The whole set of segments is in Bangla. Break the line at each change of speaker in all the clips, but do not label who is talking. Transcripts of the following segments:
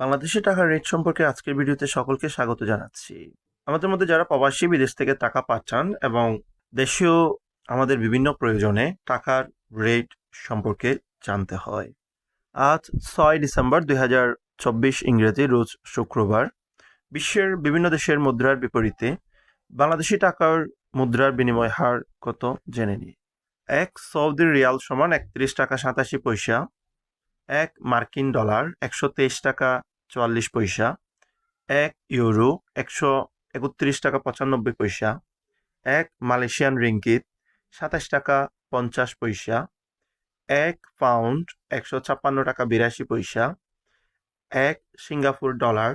বাংলাদেশি টাকার রেট সম্পর্কে আজকের ভিডিওতে সকলকে স্বাগত জানাচ্ছি। আমাদের মধ্যে যারা প্রবাসী, বিদেশ থেকে টাকা পাঠান এবং দেশীয় আমাদের বিভিন্ন প্রয়োজনে টাকার রেট সম্পর্কে জানতে হয়। আজ ছয় ডিসেম্বর দুই হাজার চব্বিশ ইংরেজি, রোজ শুক্রবার। বিশ্বের বিভিন্ন দেশের মুদ্রার বিপরীতে বাংলাদেশি টাকার মুদ্রার বিনিময় হার কত জেনে নিই। এক সৌদি রিয়াল সমান একত্রিশ টাকা সাতাশি পয়সা, এক মার্কিন ডলার একশো তেইশ টাকা চুয়াল্লিশ পয়সা, এক ইউরো একশো একত্রিশ টাকা পঁচানব্বই পয়সা, এক মালয়েশিয়ান রিঙ্কিত সাতাশ টাকা পঞ্চাশ পয়সা, এক পাউন্ড একশো ছাপ্পান্ন টাকা বিরাশি পয়সা, এক সিঙ্গাপুর ডলার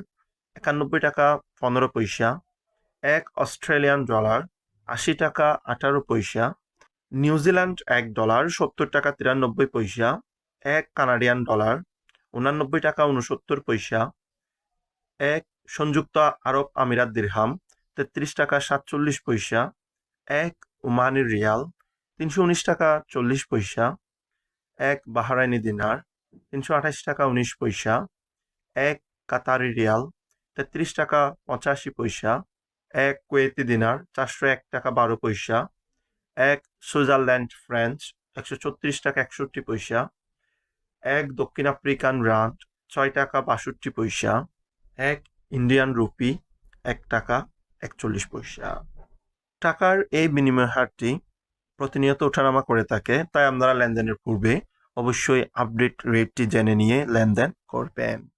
একানব্বই টাকা পনেরো পয়সা, এক অস্ট্রেলিয়ান ডলার আশি টাকা আঠারো পয়সা, নিউজিল্যান্ড এক ডলার সত্তর টাকা তিরানব্বই পয়সা, এক কানাডিয়ান ডলার উনানব্বই টাকা উনসত্তর পয়সা। এক সংযুক্ত আরব আমিরাত দিরহাম, তেত্রিশ টাকা সাতচল্লিশ পয়সা। এক ওমানি রিয়াল, তিনশো উনিশ টাকা চল্লিশ পয়সা। এক বাহারাইনি দিনার, তিনশো আঠাশ টাকা উনিশ পয়সা। এক কাতারি রিয়াল, তেত্রিশ টাকা পঁচাশি পয়সা। এক কুয়েতি দিনার, চারশো এক টাকা বারো পয়সা। এক সুইজারল্যান্ড ফ্রেঞ্চ, একশো ছত্রিশ টাকা একষট্টি পয়সা। এক দক্ষিণ আফ্রিকান রান্ড ছয় টাকা বাষট্টি পয়সা, এক ইন্ডিয়ান রুপি, এক টাকা একচল্লিশ পয়সা। টাকার এই বিনিময় হারটি প্রতিনিয়ত ওঠানামা করে থাকে, তাই আপনারা লেনদেনের পূর্বে অবশ্যই আপডেট রেটটি জেনে নিয়ে লেনদেন করবেন।